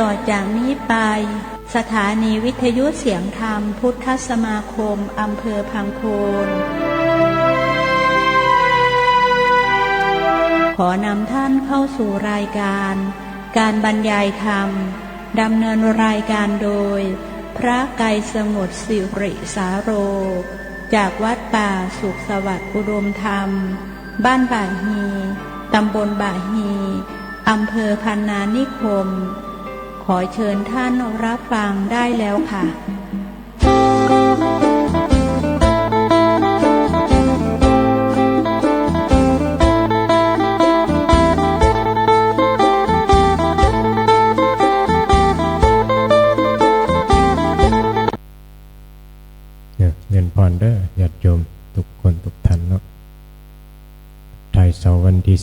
ต่อจากนี้ไป สถานีวิทยุเสียงธรรมพุทธสมาคมอำเภอพังโคนขอนำท่านเข้าสู่รายการ การบรรยายธรรมดำเนินรายการโดย พระไกรสมุทรสิริสาโร จากวัดป่าสุขสวัสดิ์อุดมธรรม บ้านบ่าฮีตำบลบ่าฮีอำเภอพันนานิคม ขอเชิญท่านรับฟังได้แล้วค่ะเนี่ยเรียนพรเด้อญาติโยมทุกคนทุกท่านเนาะไทยเสาร์วันที่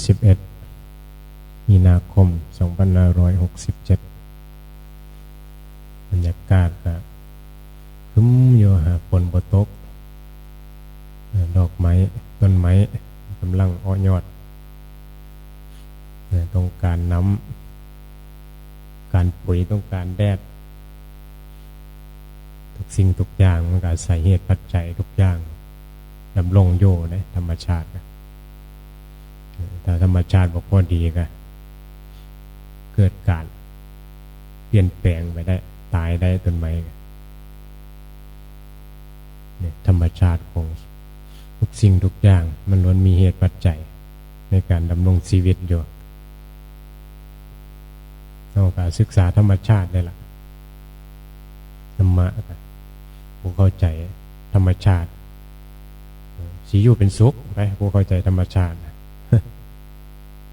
11 มีนาคม 2567 บรรยากาศก็ครึ้มอยู่หาฝนบ่ตกเอ่อดอกไม้ ต้นไม้กำลังอ้อยอดเนี่ยต้องการน้ำ การปุ๋ยต้องการแดด ทุก สิ่งทุกอย่างมันก็อาศัยเหตุปัจจัยทุกอย่างดำรงอยู่ในธรรมชาติถ้าธรรมชาติบอกพอดีก็เกิดการเปลี่ยนแปลงไปได้ตายได้ต้นไม้เนี่ยธรรมชาติของทุกสิ่งทุกอย่าง มันล้วนมีเหตุปัจจัยในการดำรงชีวิตอยู่เราก็ศึกษาธรรมชาติได้ละธรรมะก็ ผู้เข้าใจธรรมชาติ สีอยู่เป็นสุขไปผู้เข้าใจธรรมชาติ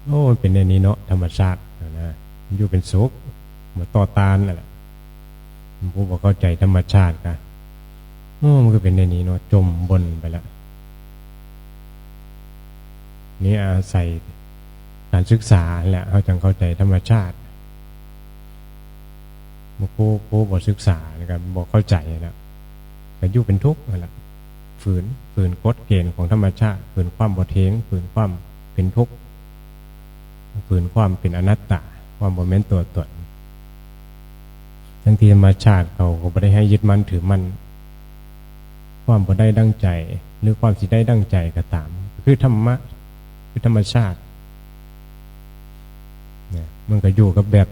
โอ้มันเป็นในนี้เนาะธรรมชาตินะอยู่เป็นสุขมาต่อตานนั่นแหละผู้บอกเข้าใจธรรมชาติกันโอ้มันก็เป็นในนี้เนาะจมบนไปแล้วนี่อาศัยการศึกษาแหละเขาจังเข้าใจธรรมชาติผู้ผู้บอศึกษานะครับบอกเข้าใจแล้ว ก็อยู่เป็นทุกข์นั่นแหละฝืนฝืนกฎเกณฑ์ของธรรมชาติฝืนความบดเทงฝืนความเป็นทุกข์ฝืนความเป็นอนัตตา ความบ่แม่นตัวตนทั้งที่ธรรมชาติเขาก็ไม่ได้ให้ยึดมั่นถือมั่นความบ่ได้ดั้งใจ หรือความสิได้ดั้งใจก็ตาม คือธรรมะคือธรรมชาติเนี่ยมันก็อยู่กับแบบ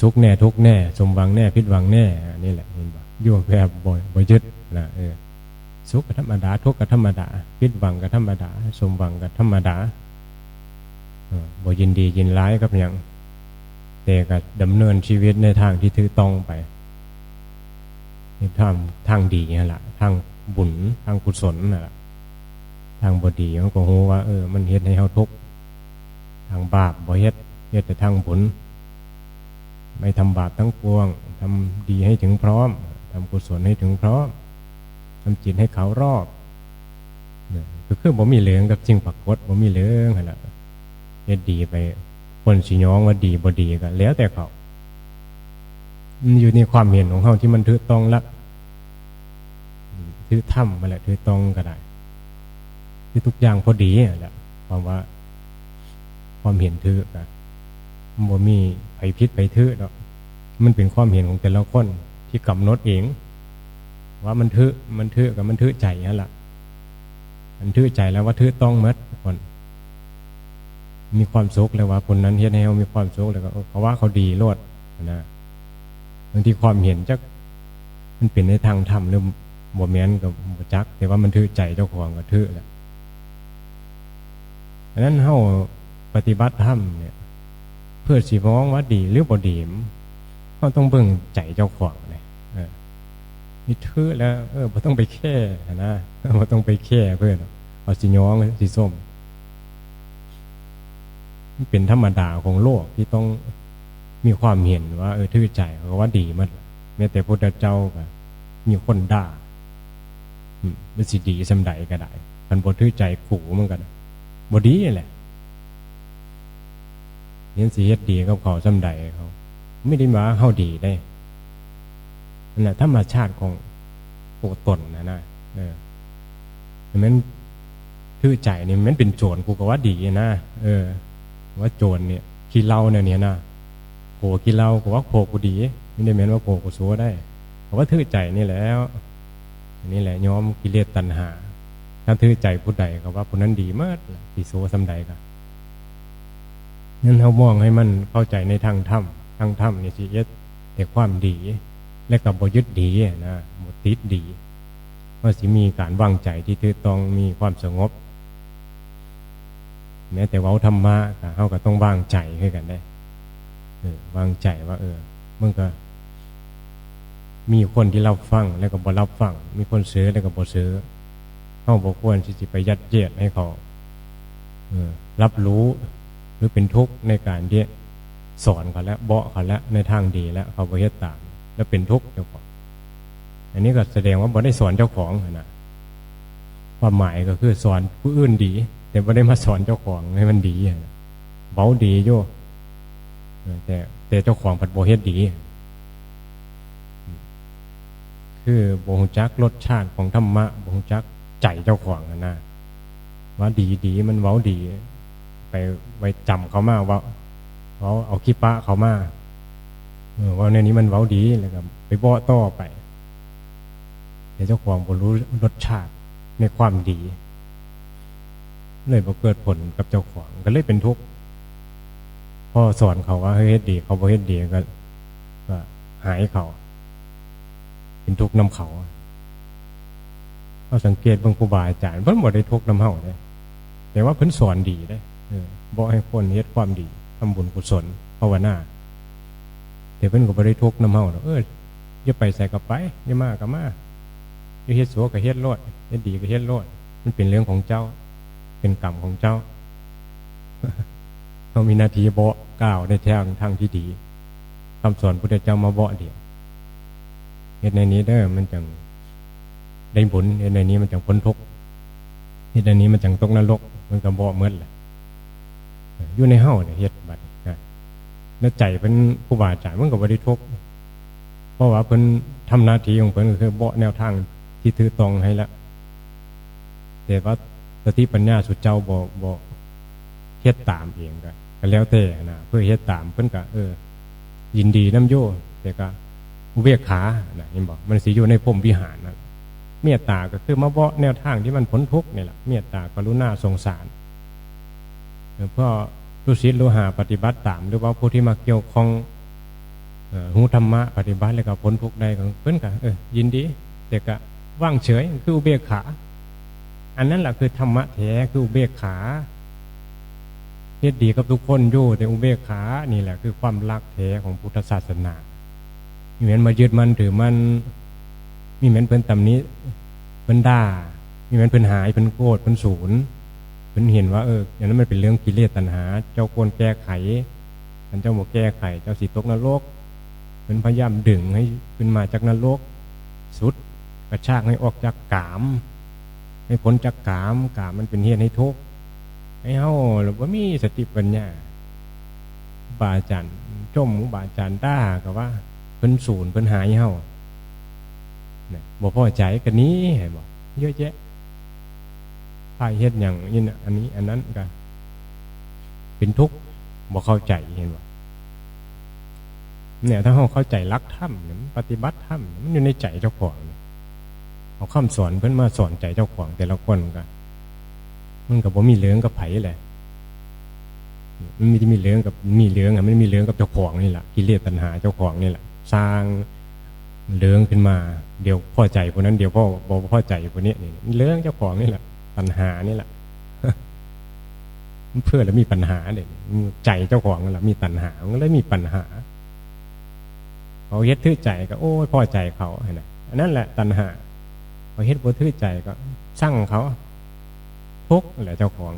สุขแน่ทุกแน่ สมหวังแน่พิดหวังแน่อันนี่แหละเห็นบ่ อยู่แบบบ่บ่ยึดนะเออสุขก็ธรรมดา ทุกข์ก็ธรรมดาพิดหวังก็ธรรมดา สมหวังก็ธรรมดาบ่ยินดียินร้ายกับหยังแต่ก็ดำเนินชีวิตในทางที่ถือต้องไปในทางทางดีนั่นแหละทางบุญทางกุศลนั่นแหละทางบดีมันก็รู้ว่า เออ มันเฮ็ดให้เฮาทุกข์ทางบาปบ่เฮ็ดเฮ็ดแต่ทางบุญ ไม่ทำบาปทั้งปวงทำดีให้ถึงพร้อม ทำกุศลให้ถึงพร้อมทำจิตให้เขารอบเนี่ยก็คือบ่มีเหลืองกับจริงปรากฏบ่มีเหลืองหั่นล่ะเฮ็ดดีไปคนสิย้องว่าดีบ่ดีก็แล้วแต่เขาอยู่ในความเห็นของเขาที่มันถือต้องละถือถ้ำมาแหละถือตรงก็ได้คือทุกอย่างพอดีแหละความว่า ความเห็นถือกันบ่มีไผพิษไผทื่อเนาะมันเป็นความเห็นของแต่ละคน ที่กำหนดเองว่ามันทื่อมันทื่อกับมันทื่อใจนั่นแหละมันทื่อใจแล้วว่าทื่อต้องมัดคนมีความสุขเลยว่าคนนั้นเฮ็ดให้เขามีความสุขเลยก็เขาว่าเขาดีโลดนะบางทีความเห็นจักมันเป็นในทางธรรมหรือบ่แม่นกับบ่จัก แต่ว่ามันทื่อใจเจ้าของก็ทื่อแหละดังนั้นเฮาปฏิบัติธรรมเนี่ย เพื่อสิมองว่าดีหรือบ่ดีก็ต้องเบิ่งใจเจ้าของ นี่ถือแล้ว เออบ่ต้องไปแค่นะบ่ต้องไปแค่เพื่อนเอาสิย้องสิส้มเป็นธรรมดาของโลกที่ต้องมีความเห็นว่า เออถือใจเขาว่าดีมันแม้แต่พระเจ้าก็มีคนด่าอืมมันสิดีสำใดก็ได้มันบ่ถือใจขู่มันก็บ่ดีแหละเรียนสีเฮ็ดดีกับเขาสำใดเขา ไม่ได้มาเฮาดีได้ นั่นแหละธรรมชาติของโปตนนะนะเออมันถือใจนี่มันเป็นโจรกูก็ว่าดีนะเออ ว่าโจรเนี่ยขี้เล่าเนี่ยเนี่ยนะโผกินเหล้าก็ว่าโผกูดี ไม่ได้แม้นว่าโผกูสัวได้เพราะว่าถือใจนี่แล้วอันนี้แหละย้อมกิเลสตัณหา ถ้าถือใจผู้ใดก็ว่าผู้นั้นดีมากที่สัวสำใดก็นั้นเขามองให้มันเข้าใจในทางธรรมทางธรรมนี่สิเอ็ดแต่ความดี และกับบยึดดีนะบติดดีว่าสิมีการวางใจที่ถือต้องมีความสงบแม้แต่ว้าธรรมะเขาก็ต้องวางใจให้กันได้เออวางใจว่า เออมึงก็ มีคนที่รับฟังแล้วก็บ่รับฟังมีคนซื้อแล้วก็บ่ซื้อเขาบอกควรที่จะไปยัดเยียดให้เขาเออรับรู้หรือเป็นทุกข์ในการที่สอนเขาแล้วเบาะเขาแล้วในทางดีแล้วเขาบ่เฮ็ดตาม แล้วเป็นทุกข์เจ้าของ อันนี้ก็แสดงว่าบ่ได้สอนเจ้าของนะความหมายก็คือสอนผู้อื่นดี แต่บ่ได้มาสอนเจ้าของให้มันดีนะเบาดีโยเออแต่แต่เจ้าของผัดโบเฮ็ดดี คือบ่งจักรสชาติของธรรมะบ่งจักใจเจ้าของนะว่าดีดีมันเว้าดี ไปไว้จำเขามาว่าเขาเอาขี้ปะเขามา ว่าในนี้มันเว้าดีแล้วก็ไปบ่ต่อไปแต่เจ้าของบ่รู้รสชาติในความดี เลยบ่เกิดผลกับเจ้าของก็เลยเป็นทุกข์พ่อสอนเขาว่าเฮ้ยเฮ็ดดี เขาบ่เฮ็ดดีก็ก็หายเขา เป็นทุกข์นำเขาเขาสังเกตบางครูบาอาจารย์เพิ่นบ่ได้ทุกข์นำเฮาเด้แต่ว่าเพิ่นสอนดีได้เออบอกให้คนเฮ็ดความดีทำบุญกุศลภาวนา แต่เพิ่นก็บ่ได้ทุกข์นำเฮาเอออย่าไปใส่กับไปอย่ามากับมาอย่าเฮ็ดสัวก็เฮ็ดโลดเฮ็ดดีก็เฮ็ดโลดมันเป็นเรื่องของเจ้า เป็นกรรมของเจ้าเขามีหน้าที่เบาะก้าวในทางทางที่ดีคำสอนพุทธเจ้ามาเบาะเดียวเหตุในนี้เด้อมันจังได้บุญเหตุในนี้มันจังพ้นทุกเหตุในนี้มันจังตกนรก มันก็บ่เมื่อแหละอยู่ในเฮาเนี่ยเฮ็ด แล้วใจเพิ่นผู้บาอาจมันก็บ่ได้ทุกข์เพราะว่าเพิ่นทำหน้าที่ของเพิ่นก็คือเบาะแนวทางที่ถือตรงให้ละแต่ว่าสติปัญญาสุดเจ้าบ่บ่เฮ็ดตามเองก็กแล้วแต่นะเพื่อเฮ็ดตามเพิ่นก็เออ ยินดีน้ำโยแต่ก็อุเบกขานะเห็นบอกมันสีอยู่ในพรมวิหารนะเมตตาก็คือมาเบาแนวทางที่มันพ้นทุกข์นี่แหละเมตตากรุณาสงสารเพื่ อรู้ศิษย์รู้หาปฏิบัติตาม หรือว่าผู้ที่มาเกี่ยวข้องหูธรรมะปฏิบัติแล้วก็พ้นทุกข์ได้ก็เพิ่นก็เออยินดี แต่ก็ว่างเฉยคืออุเบกขา อันนั้นแหละคือธรรมะแท้คืออุเบกขาเฮ็ดดีกับทุกคนอยู่แต่อุเบกขานี่แหละคือความรักแท้ของพุทธศาสนามีเหมือนมายึดมันถือมันมีเหมือนเพิ่นตำนี้เพิ่นด่ามีเหมือนเพิ่นหายเพิ่นโกรธเพิ่นศูนย์ เพิ่นเห็นว่าเอออย่างนั้นมันเป็นเรื่องกิเลสตัณหา เจ้าควรแก้ไขมันเจ้าบ่แก้ไข เจ้าสิตกนรกเพิ่นพยายามดึงให้ขึ้นมาจากนรกสุดกระชากให้ออกจากกาม ให้พ้นจากกามกามมันเป็นเหตุให้ทุกข์ให้เฮาหรือว่ามีสติปัญญาบาอาจารย์จมบาอาจารย์ด่าก็ว่าเพิ่นศูนย์เพิ่นหายเฮาเนี่ยบ่พอใจกันนี้ให้บอกเยอะแยะ พายเฮ็ดอย่างนี้นะอันนี้ อันนั้นก็เป็นทุกข์บ่เข้าใจเห็นบ่เนี่ยถ้าเฮาเข้าใจรักธรรมปฏิบัติธรรมมันอยู่ในใจเจ้าของเอาคำสอนเพิ่อนมาสอนใจเจ้าของแต่ละคนก็มันก็บ่มีเหลืองกับไผแหละมันมีมีเรื่องกับมีเรื่องอะมันมีเรื่องกับเจ้าของนี่แหละกิเลสตัณหาเจ้าของนี่แหละสร้างเรื่องขึ้นมา เดี๋ยวพ่อใจคนนั้นเดี๋ยวพ่อบอกพ่อใจคนนี้นี่เรื่องเจ้าของนี่แหละ ปัญหานี่แหละเพื่อแล้วมีปัญหาเด็ใจเจ้าของนั่นแหละมีตัณหามันเลยมีปัญหาเขาเฮ็ดทื่อใจก็โอ้ยพ่อใจเขาเห็นไหมอันนั้นแหละตัณหาเขาเฮ็ดบ่ทื่อใจก็สร้างเขาทุกแหละเจ้าของ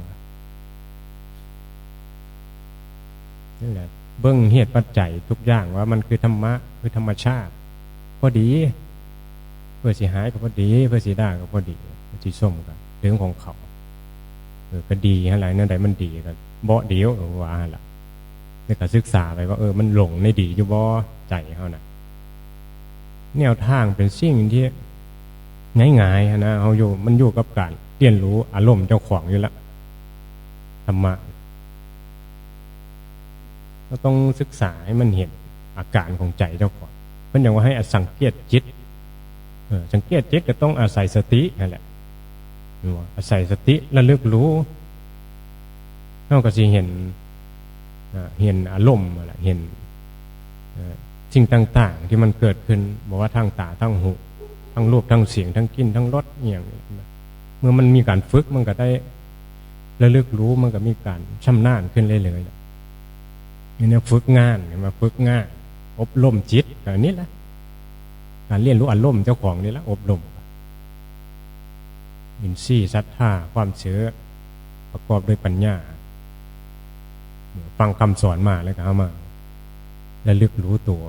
นี่แหละเบิ้งเหตุปัจจัยทุกอย่างว่ามันคือธรรมะคือธรรมชาติพอดี เพื่อสิหายก็พอดี เพื่อสิได้ก็พอดีสิส้มกัน เรื่องของเขาเออก็ดีอะไรนั่นใดมันดีกันเบาเดียวว่าล่ะนี่ก็ศึกษาไปว่าเออมันหลงในดีอยู่บ่ใจเขานะ่ะแนวทางเป็นสิ่งที่ง่ายๆนะเขาอยู่มันอยู่กับการเรียนรู้อารมณ์เจ้าของอยู่แล้วธรรมะเราต้องศึกษาให้มันเห็นอาการของใจเจ้าของเพิ่นอย่างว่าให้สังเกตจิตเออสังเกตจิตก็ต้องอาศัยสตินั่นแหละ อว่อาศัยสติระลึกรู้เราก็สิเห็นเห็นอารมณ์อะไรเห็นสิ่งต่าง ๆ ที่มันเกิดขึ้นบอกว่าทางตาทางหูทั้งรูปทั้งเสียงทั้งกลิ่นทั้งรสอย่างนี้เมื่อมันมีการฝึกมันก็ได้ระลึกรู้มันก็มีการชำนาญขึ้นเรื่อยๆนี่เนี่ยฝึกงานมาฝึกงาน อบรมจิตแบบนี้แหละการเรียนรู้อารมณ์เจ้าของนี่แหละอบรม อินทรีย์ศรัทธาความเชื่อประกอบด้วยปัญญา ฟังคำสอนมาแล้วก็เอามา แล้วลึกรู้ตัว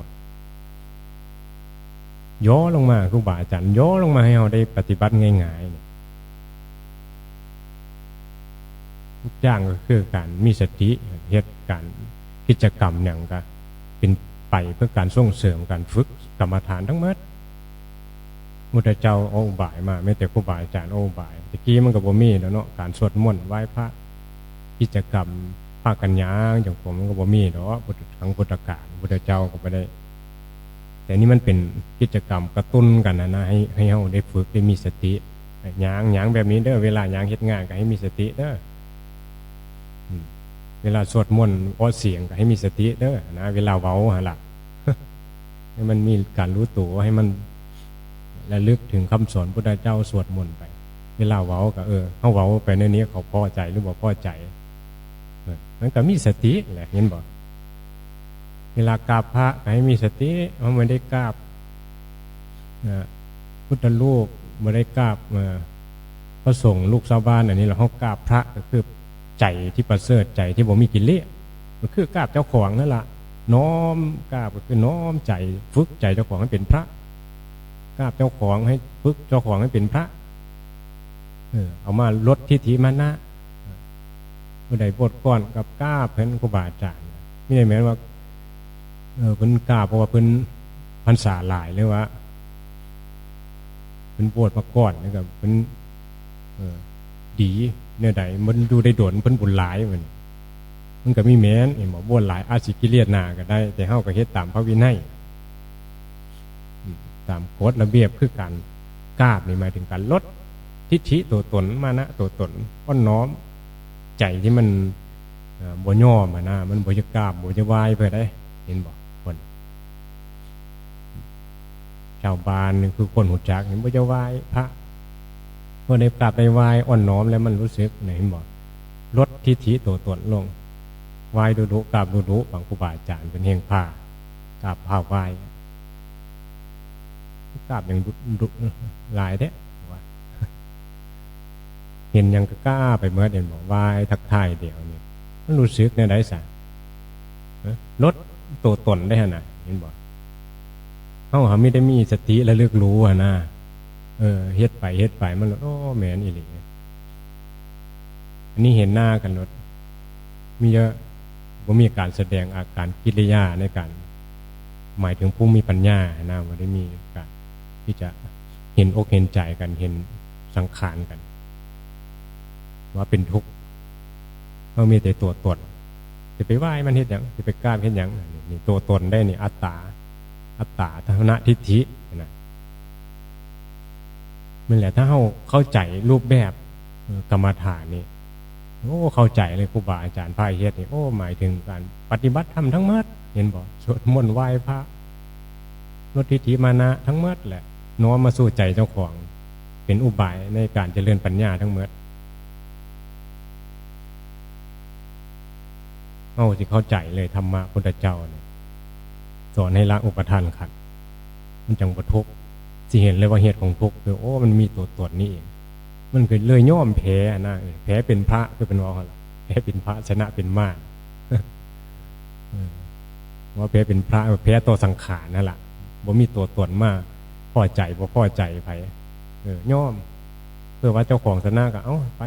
ย่อลงมาครูบาอาจารย์ย่อลงมาให้เราได้ปฏิบัติง่ายๆนี่ทุกอย่างก็คือการมีสติเหตุการกิจกรรมอย่างก็เป็นไปเพื่อการส่งเสริมการฝึกกรรมฐานทั้งหมด มุตเจ้าโอาอุบายมาไม่แต่ครูบาอาจารย์โอาอุบายตะกี้มันก็บ่มีแล้วเนาะการสวดมนต์ไหว้พระกิจกรรมภาคกัญญาอย่างผมมันก็บ่มีเนาะพุทธทั้งพุทธกาลพุทธเจ้าก็ไม่ได้ แต่นี่มันเป็นกิจกรรมกระตุ้นกันนะนะให้ให้เราได้ฝึกได้มีสติยางยางแบบนี้เด้อเวลายางเฮ็ดงานก็ให้มีสติเด้อเวลาสวดมนต์ออเสียงก็ให้มีสติเด้อนะเวลาเว้าหนล่ะให้มันมีการรู้ตัวให้มัน ระลึกถึงคำสอนพุทธเจ้าสวดมนต์ไป เวลาเว้าก็เออเขาเว้าไปในนี้เขาพอใจหรือบ่พอใจมันก็มีสติแหละเห็นบ่เวลากราบพระให้มีสติว่าไม่ได้กราบนะพุทธลูกไม่ได้กราบพระสงฆ์ลูกชาวบ้านอันนี้เราเขากราบพระก็คือใจที่ประเสริฐใจที่บ่มีกิเลสก็คือกราบเจ้าของนั่นแหละน้อมกราบก็คือน้อมใจฝึกใจเจ้าของให้เป็นพระ กราบเจ้าของให้ฝึกเจ้าของให้เป็นพระเออเอามาลดทิฏฐิมานะเมื่อใดบทก่อนกับกราบเพิ่นครูบาอาจารย์ไม่ได้หมายว่าเออเพิ่นกล้าเพราะว่าเพิ่นพรรษาหลายเลยว่าเพิ่นบวชมาก่อนนะครับเพิ่นเออดีเนี่ยใดมันดูได้โดนเพิ่นบุญหลายมันมันก็มีแม้นเห็นบอกบวชหลายอาสิกิเลียนาก็ได้ แต่เฮาก็เฮ็ดตามพระวินัย ตามกฎระเบียบคือการกราบนี่หมายถึงการลดทิฏฐิตัวตนมานะตัวตนอ้อนน้อมใจที่มันบ่ย่อมานะมันบ่จะกราบบ่จะไหวไปได้ เห็นบอกคนชาวบ้านนี่คือคนหูจักเห็นบ่จะไหวพระเมื่อได้กราบไปไหวอ่อนน้อมแล้วมันรู้สึกไหนเห็นบอกลดทิฏฐิตัวตนลงไหวดูดุกราบดูดุบางครูบาอาจารย์เป็นเฮงผ้ากราบผ้าไหว กราบอย่างดุดุหลายเด้เห็นยังก็กล้าไปเมื่อเด่นบอกไหวทักทายเดี๋ยวนี่มันรู้สึกในไดสักลดตัวตนได้ขนาดเห็นบอกเขาหาไม่ได้มีสติและเลือกรู้อะนะเออเฮ็ดไปเฮ็ดไปมันโอ้แมนอีหลีอันนี้เห็นหน้ากันรถมีเยอะว่ามีการแสดงอาการกิริยาในการ หมายถึงผู้มีปัญญานะว่าได้มีการ ที่จะเห็นอกเห็นใจกันเห็นสังขารกัน ว่าเป็นทุกข์เขามีแต่ตัวตนจะไปไหว้มันเห็นอย่างจะไปกล้าเห็นอย่างนี่ตัวตนได้นี่อัตตา อัตตาทัศนทิฏฐินะมันแหละถ้าเขาเข้าใจรูปแบบกรรมฐานนี่โอ้เข้าใจเลยครูบาอาจารย์พายเฮ็ดนี่โอ้หมายถึงการปฏิบัติธรรมทั้งหมดเห็นบอกสวดมนต์ไหว้พระลดทิฏฐิมานะทั้งหมดแหละ น้อมมาสู่ใจเจ้าของ เป็นอุบายในการเจริญปัญญาทั้งหมดเอาที่เข้าใจเลยธรรมะพุทธเจ้าเนี่ยสอนให้ละอุปทานขัด มันจังปทุกสิเห็นเลยว่าเหตุของทุกข์คือ โอ้ มันมีตัวตนนี่เองมันคือเลยย่อมแพ้นะเออแพ้เป็นพระคือเป็นว่าอะไรแพ้เป็นพระชนะเป็นมารว่าแพ้เป็นพระแพ้ตัวสังขารนั่นแหละบ่มีตัวตนมาก พอใจบ่พอใจไปเออย่อมเพื่อว่าเจ้าของชนะก็เอ้าไป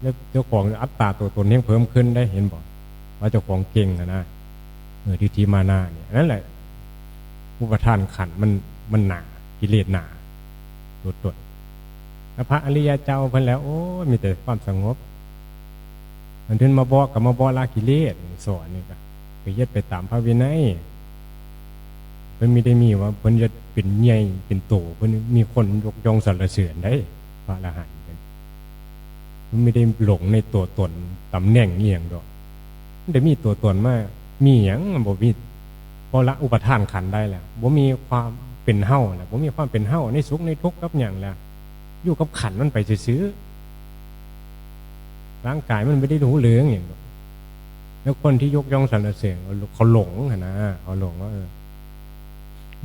แล้วเจ้าของอัตตาตัวตนยังเพิ่มขึ้นได้เห็นบอกว่าเจ้าของเก่งนะนะเออทิฏฐิมานาเนี่ยนั่นแหละอุปทานขันมันมันหนากิเลสหนาตัวตนแล้วพระอริยเจ้าเพิ่นแล้ว โอ้มีแต่ความสงบมันถึงมาบอกกับมาบอกลากิเลสสอนนี่ก็เก็เฮ็ดไปตามพระวินัย เพิ่นไม่ได้มีว่าเพิ่นจะเป็นใหญ่เป็นโตเพิ่นมีคนยกย่องสรรเสริญได้ พระอรหันต์เพิ่นมันไม่ได้หลงในตัวตนตำแหน่งเอีหยังดอกมันได้มีตัวตนมามีหยังบ่มีพอละอุปทานขันได้แล้วบ่มีความเป็นเฮาแล้วบ่มีความเป็นเฮาในสุขในทุกข์กับหยังแล้วอยู่กับขันมันไปซื้อร่างกายมันไม่ได้รู้เรื่องอย่างดอกแล้วคนที่ยกย่องสรรเสริญเขาหลงนะเขาหลงว่าเออ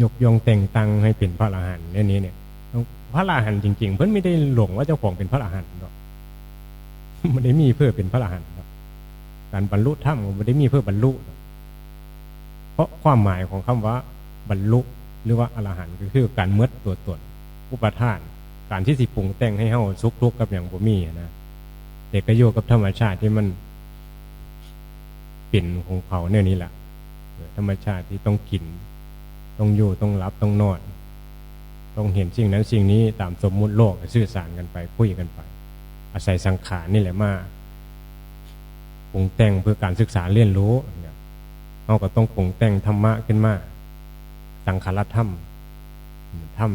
ยกย่องแต่งตังให้เป็นพระอรหันต์เนี่ยนี้เนี่ยพระอรหันต์จริง ๆ เพิ่นไม่ได้หลงว่าเจ้าของเป็นพระอรหันต์หรอกไม่ได้มีเพื่อเป็นพระอรหันต์หรอกการบรรลุธรรมก็ไม่ได้มีเพื่อบรรลุ เพราะความหมายของคำว่า บรรลุหรือว่าอรหันต์ก็คือการเมดตัวตนอุปทาน การที่สิปรุงแต่งให้เฮาสุขทุกกับอย่างบ่มีนะแต่ก็อยู่กับธรรมชาติที่มันเป็นของเขาเนี่ยนี่แหละธรรมชาติที่ต้องกิน ต้องอยู่ต้องรับต้องนอนต้องเห็นสิ่งนั้นสิ่งนี้ตามสมมุติโลกสื่อสารกันไปคุยกันไป อาศัยสังขารนี่แหละมาปรุงแต่งเพื่อการศึกษาเรียนรู้เนี่ยเราก็ต้องปรุงแต่งธรรมะขึ้นมาสังขารธรรมธรรม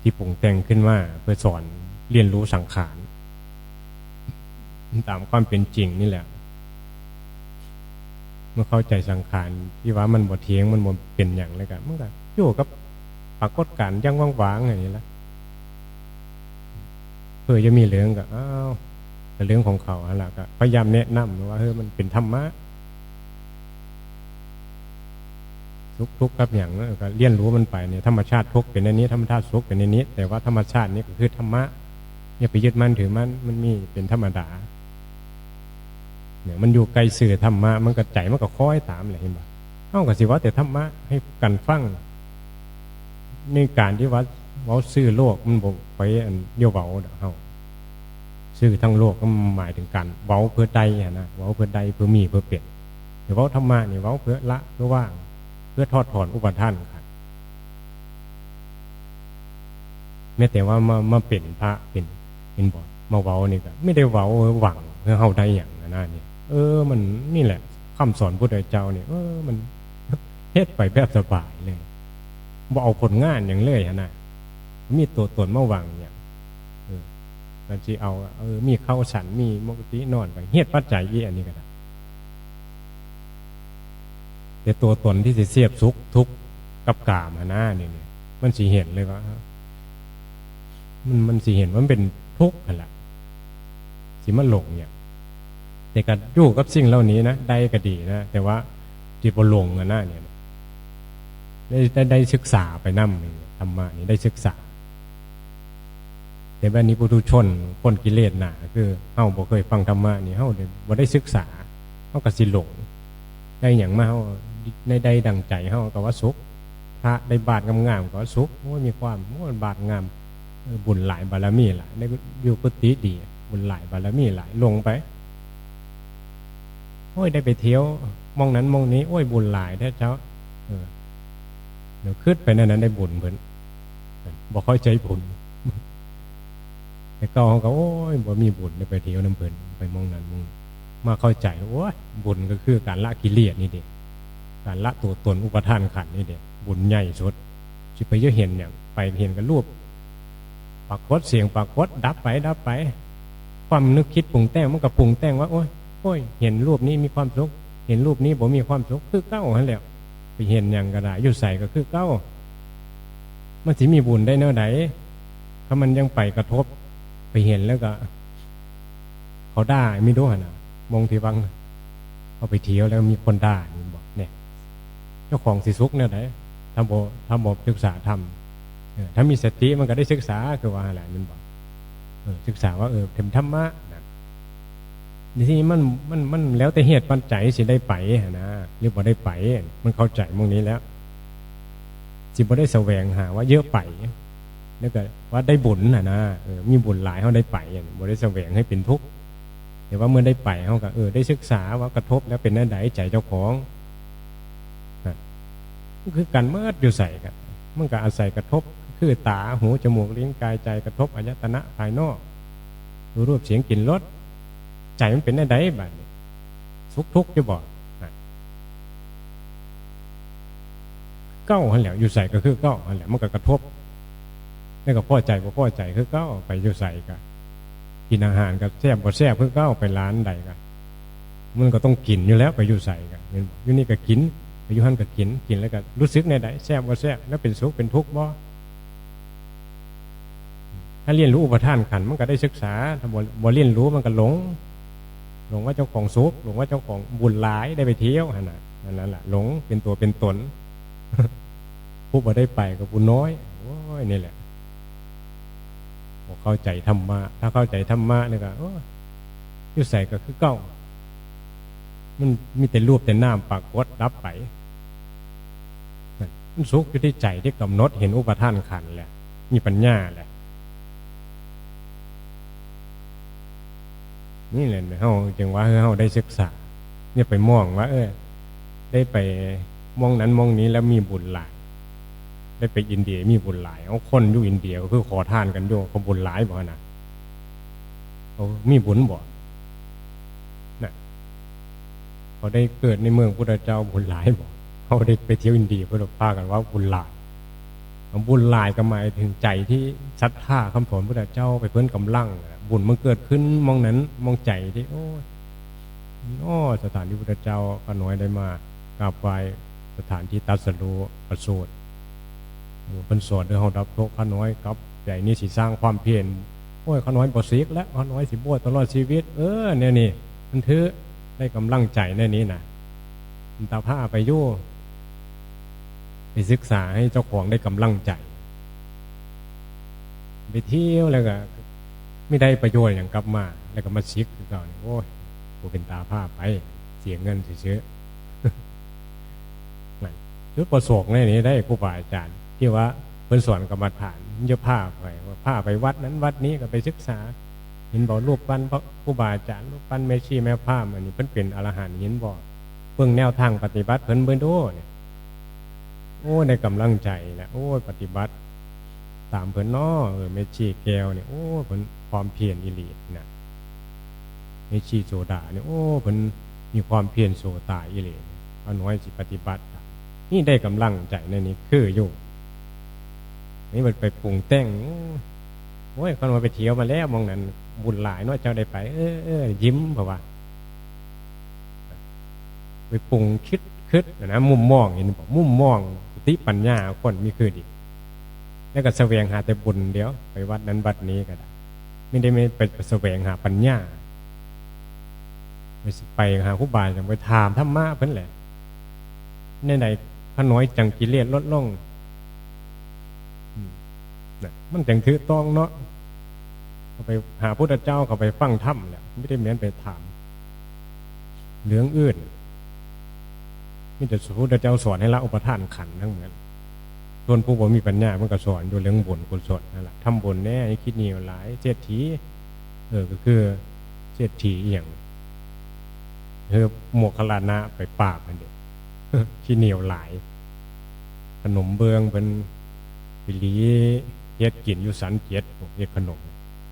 ที่ปรุงแต่งขึ้นมาเพื่อสอนเรียนรู้สังขารตามความเป็นจริงนี่แหละ เมื่อเข้าใจสังขารที่ว่ามันบ่เทียงมันบ่เป็นอย่างไรกันมันก็อยู่กับปรากฏการยังว่างๆอย่างนี้ละเพื่อจะมีเรื่องก็อ้าวแต่เรื่องของเขาฮะล่ะก็พยายามแนะนำว่าเฮ้ยมันเป็นธรรมะทุกทุกกับอย่างนั้นก็เรียนรู้มันไปเนี่ยธรรมชาติทุกเป็นในนี้ธรรมชาติสุขเป็นในนี้ แต่ว่าธรรมชาตินี่ก็คือธรรมะอย่าไปยึดมั่นถือมั่นมันมีเป็นธรรมดา เนี่ยมันอยู่ไกลสื่อธรรมะมันก็ใจมันก็คอยตามเลยเห็นปะเข้ากับสิว่าแต่ธรรมะให้กันฟังในการที่ว่าเว้าซื้อโลกมันบอกไปอันเดียวเว้าเอเฮาซื้อทั้งโลกก็หมายถึงการเว้าเพื่อใดนะเว้าเพื่อใดเพื่อมีเพื่อเปลี่ยนเดี๋ยวเว้าธรรมะนี่เว้าเพื่อละเพื่อว่าง เพื่อทอดถอนอุปทานครับแม้แต่ว่ามามาเป็นพระเป็นเป็นบอดมาเว้านี่ก็ไม่ได้เว้าหวังเพื่อเฮาได้อย่างนั้นนี่ เออ มันนี่แหละคำสอนพุทธเจ้าเนี่ยเออมันเฮ็ดไปแบบสบายเลยบ่เอาผลงานอย่างเลยฮะนะมีตัวตนเมาวังเนี่ยเออมันสิเอาเออมีเข้าฉันมีมกตินอนไปเฮ็ดปัจจัยอีอันนี้ก็ได้แต่ตัวตนที่สิเสียบสุขทุกข์กับกามหน้านี่เนี่ยมันสิเห็นเลยว่ามันมันสิเห็นว่ามันเป็นทุกข์นั่นแหละสิมันหลงเนี่ย แต่การอยู่กับสิ่งเหล่านี้นะได้ก็ดีนะแต่ว่าที่บลงอะนะเนี่ยได้ได้ได้ศึกษาไปนั่มธรรมะนี่ได้ศึกษา แต่แบบนี้ปุถุชนคนกิเลสหนาคือเฮาบ่เคยฟังธรรมะนี่เฮาบ่ได้ศึกษาเฮาก็สิหลงได้อย่างมาเฮาในใดดังใจเฮาก็ว่าสุขพระได้บาทงามๆก็สุขโอ้มีความโอ้บาทงามบุญหลายบารมีหลายได้อยู่กุฏิดี บุญหลายบารมีหลายลงไป โอ้ยได้ไปเที่ยวมองนั้นมองนี้โอ้ยบุญหลายแท้เจ้าเออเดี๋ยวขึ้นไปนั่นนั้นได้บุญเพิ่นบอกค่อยใจบุญแต่ก็เขาก็โอ้ยบ่มีบุญได้ไปเที่ยวน้ำเพิ่นไปมองนั้นมองมาเข้าใจโอ้ยบุญก็คือการละกิเลสนี่เด็การละตัวตนอุปทานขันนี่เด็บุญใหญ่สุดสิไปเยอะเห็นอย่างไปเห็นกันรูปปากฏเสียงปากฏดับไปดับไป ความนึกคิดปรุงแต่งมันก็ปรุงแต่งว่าโอ้ย โอ้ยเห็นรูปนี้มีความสุขเห็นรูปนี้ผมมีความสุขคือเก้าหันแล้วไปเห็นอย่างกระดาษอยู่ใส่ก็คือเก้ามันสิมีบุญได้เนาะไหนถ้ามันยังไปกระทบ ไปเห็นแล้วก็ เขาได่าไม่รู้หนะมองทีวังเอาไปเที่ยวแล้วมีคนด่านี่บอกเนี่ย เจ้าของสิสุกเนี่ยไหนทำโบทำโบศึกษาทำถ้ามีสติมันก็ได้ศึกษาคือว่าอะไรมันบอกศึกษาว่าเออเทมธรรมะ นที่นี้มันมันมันแล้วแต่เหตุปัจจัยสิได้ไปนะหรือบ่ได้ไป มันเข้าใจมองนี้แล้วสิบ่ได้แสวงหา ว่าเยอะไปแล้วก็ว่าได้บุญนะนะมีบุญหลายเขาได้ไปบ่ได้แสวงให้เป็นทุกข์แต่ว่าเมื่อได้ไปเขาก็เออได้ศึกษาว่ากระทบแล้วเป็นนั่นใดใจเจ้าของนะคือการเมื่ออยู่ใส่กันมันก็อาศัยกระทบ คือตาหูจมูกลิ้นกายใจกระทบอายตนะภายนอกดูรูปเสียงกลิ่นรส ใจมันเป็นได้ไดบ้างสุขทุกจะบอกเก้าหันแหล้วอยู่ใส่ก็คือเก้าหันแหล้วมันก็กระทบนี่ก็พ่อใจบ่พ่อใจคือเก้าไปอยู่ใส่ก็กินอาหารก็แซ่บบ่แซ่บคือเก้าไปร้านใดก็มันก็ต้องกินอยู่แล้วไปอยู่ใส่ก็เห็นอยู่นี่ก็กินไปอยู่หันก็กินกินแล้วก็รู้สึกในใดแซ่บบ่แซ่บแล้วเป็นสุขเป็นทุกข์บ่ถ้าเรียนรู้อุปทานขันมันก็ได้ศึกษาถ้าบ่เรียนรู้มันก็หลง หลงว่าเจ้าของสุขหลงว่าเจ้าของบุญหลายได้ไปเที่ยวขนาดนั้นแหละหลงเป็นตัวเป็นตนผู้บ่ได้ไปกับบุญน้อยโอ้ยนี่แหละบอเข้าใจธรรมะถ้าเข้าใจธรรมะเนี่ยก็โอ้ยอยู่ใส่ก็คือเก้ามันมีแต่รูปแต่น้ำปากฏรับไปนั่นมันสุขอยู่ที่ใจที่กำหนดเห็นอุปทานขันแหละมีปัญญาแหละ นี่แหละเฮาจึงว่าเฮาได้ศึกษาเนี่ยไปมองว่า เออ ได้ไปมองนั้นมองนี้แล้วมีบุญหลาย ได้ไปอินเดียมีบุญหลายเอาคนอยู่อินเดียก็คือขอทานกันโยเขาบุญหลายบ่นะเขามีบุญบ่นะเขาได้เกิดในเมืองพุทธเจ้าบุญหลายบ่เขาได้ไปเที่ยวอินเดียเพื่อพากันว่าบุญหลาย บุญลายก็หมายถึงใจที่ศรัทธาคำสอนพุทธเจ้าไปเพิ่อนกำลัง บุญมันเกิดขึ้นมองนั้นมองใจที่โอ้ยอ้อสถานที่พุทธเจ้าก็น้อยได้มากราบไหว้สถานที่ตรัสรู้ประสูติเป็นสอนเรื่องเฮาดับทุกข้าน้อยครับใหญ่นี่สิสร้างความเพียรโอ้ยข้าน้อยบ่สิกแล้วข้าน้อยสิบวชตลอดชีวิต เออเนี่ยนี่มันถือได้กำลังใจแน่นี้นะมันตาผ้าไปยู่ ไปศึกษาให้เจ้าของได้กำลังใจ ไปเที่ยวแล้วก็ไม่ได้ประโยชน์อย่างกลับมา แล้วก็มาชิกคือเก่าโอ้ยกูเป็นตาผ้าไป เสียเงินเฉยๆจุดประสงค์ในนี้ได้ครูบาอาจารย์ ที่ว่าเพิ่นสอนกรรมฐานจะผ้าไปว่าผ้าไปวัดนั้นวัดนี้ก็ไปศึกษาเห็นบอกรูปปั้นพระครูบาอาจารย์รูปปั้นแม่ชีแม่ผ้ามันนี่เพิ่นเป็นอรหันต์เห็นบอกเพิ่งแนวทางปฏิบัติเพิ่นเบิ่นโดเนี่ย โอ้ได้กำลังใจนะโอ้ปฏิบัติ ตามเพิ่นน้อเออเมชีแก้วเนี่ยโอ้เพิ่นความเพียรอิลีนะเมชีโซดาเนี่ยโอ้เพิ่นมีความเพียรโซตาอิลีเอาน้อยสิปฏิบัติ นี่ได้กำลังใจในนี้คืออยู่นี่มันไปปรุงแต่งโอ้ยคนมาไปเที่ยวมาแล้วมองนั้น บุญหลายเนาะเจ้าได้ไป เออเออยิ้มเพราะว่าไปปรุงคิดคิดนะมุมมองเห็นบอกมุมมอง ติปัญญาคนมีคือดีแล้วก็แสวงหาแต่บุญเดียว ไปวัดนั้นวัดนี้ก็ได้ ไม่ได้ไม่ไปแสวงหาปัญญาไปไปหาครูบาจังไปถามธรรมะเพิ่นแหละในไหนขน้อยจังกิเลสลดลงมันจังถือต้องเนาะเขาไปหาพุทธเจ้าเขาไปฟังธรรมแหละไม่ได้เหมือนไปถามเรื่องอื่น นี่แต่พุทธเจ้าสอนให้ละอุปทานขันทั้งเหมือนส่วนผู้บ่มีปัญญามันก็สอนอยู่เรื่องบุญกุศลนั่นแหละทำบุญแน่ให้คิดเหนียวหลายเศรษฐีเออก็คือเศรษฐีอย่างเออหมวกขลานะไปปราบมันเด็กคิดเหนียวหลาย ขนมเบืองเป็นปิลีเฮ็ดกินอยู่สันเจ็ดเฮ็ดขนม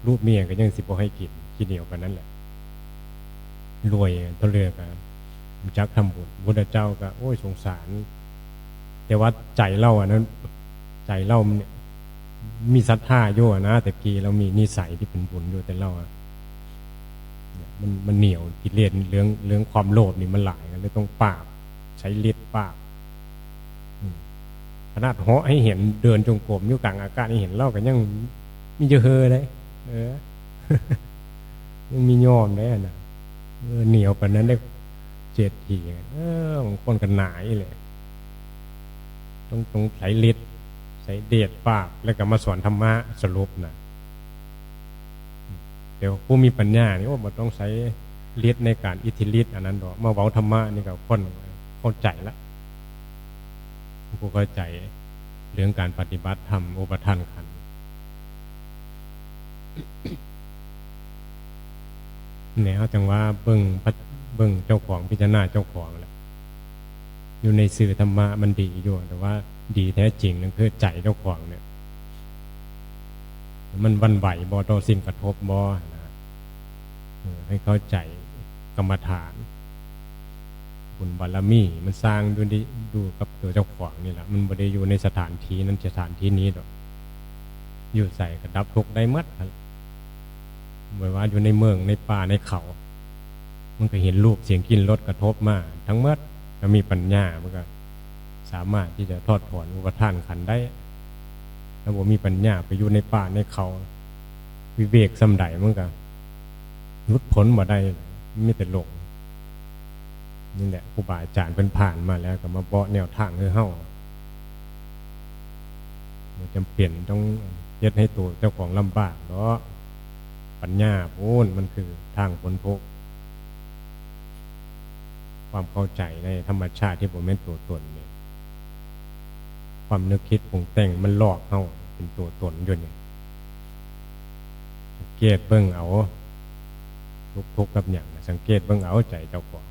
รูปเมียก็ยังสิบ่ให้กินคิดเหนียวกันนั่นแหละรวยท่าเรือกัน จักทำบุญพุทธเจ้าก็ โอ้ยสงสาร แต่ว่าใจเราอะนั้น ใจเราเนี่ยมีศรัทธาอยู่นะแต่กี้เรามีนิสัยที่เป็นบุญอยู่แต่เราอะเนี่ยมันมันเหนียวกิเลสเรื่องเรื่องความโลภนี่มันหลายกันเลยต้องปราบ ใช้ฤทธิ์ปราบขนาดเหาะให้เห็นเดินจงกรมอยู่กลางอากาศให้เห็นเล่ากันยังมีเยอะเฮอเลยเออยังมียอมได้อะนะเออเหนียวปานั้นได้ เจ็ดทีเออบางคนกันหนายเลยต้องต้องใช้ฤทธิ์ใช้เดชปาก แล้วก็มาสอนธรรมะสรุปนะเดี๋ยวผู้มีปัญญานี่ว่ามันต้องใช้ฤทธิ์ในการอิทธิฤทธิ์อันนั้นดอกมาเว้าธรรมะนี่ก็คนเข้าใจละผู้เข้าใจเรื่องการปฏิบัติธรรมอุปทานขันแนวจังว่าเบิ่งพัด เบิ่งเจ้าของพิจารณาเจ้าของแหละอยู่ในสื่อธรรมะมันดีอยู่ แต่ว่าดีแท้จริงนั่นคือใจเจ้าของเนี่ย มันวันไหวบอต่อสิ่งกระทบบอนะเอให้เข้าใจกรรมฐานบุญบารมีมันสร้างดูดีดูกับตัวเจ้าของนี่แหละมันบ่ได้อยู่ในสถานที่นั้นสถานที่นี้ดอกอยู่ใส่กระดับทุกได้หมดนั่นไม่ว่าอยู่ในเมืองในป่าในเขา มันก็เห็นรูปเสียงกินรสกระทบมาทั้งหมดก็มีปัญญามันก็สามารถที่จะทอดถอนอุปทานขันได้แล้วผมมีปัญญาไปอยู่ในป่าในเขา วิเวกสำไดมันก็นุดพ้นมาได้ไม่แต่หลงนี่แหละครูบาอาจารย์เป็นผ่านมาแล้วก็มาเบาะแนวทางให้เฮ้ามันจำเป็นต้องเย็ดให้ตัวเจ้าของลำบากเพราะปัญญาโอ้นมันคือทางพ้นทุกข์ ความเข้าใจในธรรมชาติที่ผมเป็นตัวตนเนี่ย ความนึกคิดปรุงแต่งมันหลอกเฮาเป็นตัวตนอยู่เนี่ยสังเกตเบิ่งเอาทุกทุกกับอย่างสังเกตเบิ่งเอาใจเจ้าของ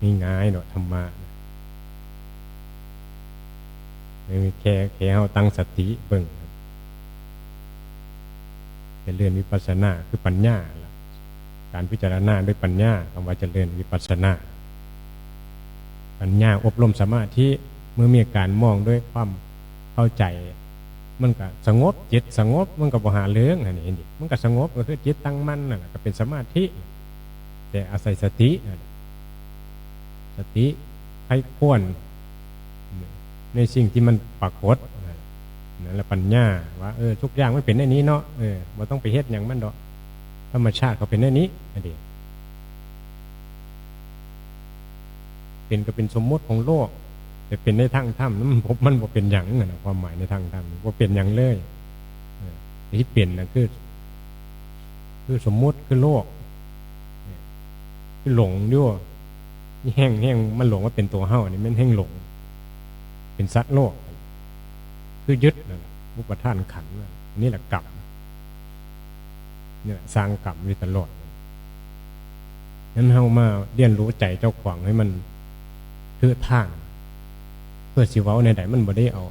นี่ง่ายเนาะธรรมะไม่มีแค่แค่เฮาตั้งสติเบิ่งครับจะเรียนวิปัสสนาคือปัญญาล่ะ การพิจารณาด้วยปัญญาคำว่าเจรียนวิปัสสนา ปัญญาอบรมสมาธิเมื่อมีการมองด้วยความเข้าใจ มันก็สงบจิตสงบมันก็บ่หาเรื่องอันนี้นี่มันก็สงบก็คือจิตตั้งมั่นนั่นแหละก็เป็นสมาธิ แต่อาศัยสติสติให้พ้นในสิ่งที่มันปรากฏนั่นแหละปัญญาว่าเออทุกอย่างมันเป็นอันนี้เนาะเออบ่ต้องไปเฮ็ดอย่างมันดอก รรมชาติเขาเป็นอันนี้อันเดียวเป็นก็เป็นสมมติของโลก แต่เป็นในทางธรรมนั้นพบมันบ่เป็นหยังนะความหมายในทางธรรมว่าเป็นหยังเลยที่เปลี่ยนนะคือ คือสมมติคือโลกนี่ยคือหลงด้วยนี่แห้งแห้งมันหลงว่าเป็นตัวเฮานี่มันแห้งหลง เป็นสัตว์โลก คือยึดนะอุปทานขันนี่แหละกรรม เนี่ยสร้างกรรมอยู่ตลอดนั้นเฮามาเรียนรู้ใจเจ้าของให้มันคือทางเพื่อสิเว้าในใดมันบ่ได้เอา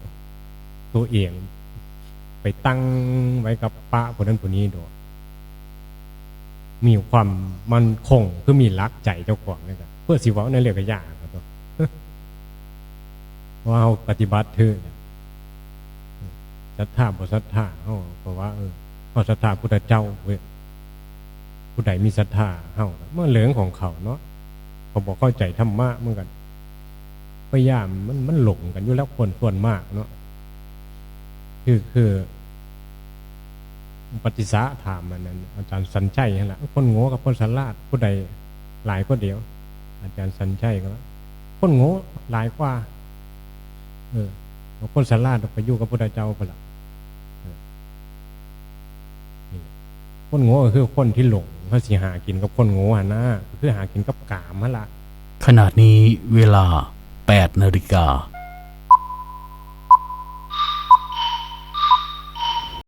ตัวเองไปตั้งไว้กับปะผู้นั้นผู้นี้ดอกมีความมันคงคือมีรักใจเจ้าของนี่ครับเพื่อสิเว้าในเรื่องกยาครับตัวว่าเฮาปฏิบัติเถอะศรัทธาบ่ศรัทธาเฮาเพราะว่าเออ เฮาศรัทธาพุทธเจ้าเว้ยผู้ใดมีศรัทธาเฮาเมื่อเหลืองของเขาเนาะเขาบอกเข้าใจธรรมะเหมือนกันพยายามมันมันหลงกันอยู่แล้วคนส่วนมากเนาะคือคือปฏิสาถามมันนั้นอาจารย์สัญชัยนั่นแหละคนโง่กับคนสลาดผู้ใดหลายก็เดียว อาจารย์สัญชัยก็ว่าคนโง่หลายกว่า เออคนสลาดไปอยู่กับพระเจ้าไปละเออนี่แหละ คนโง่ก็คือคนที่หลงเขาสิหากินกับคนโง่หนนะคือหากินกับกามฮะละขนาดนี้เวลา8นาฬิกา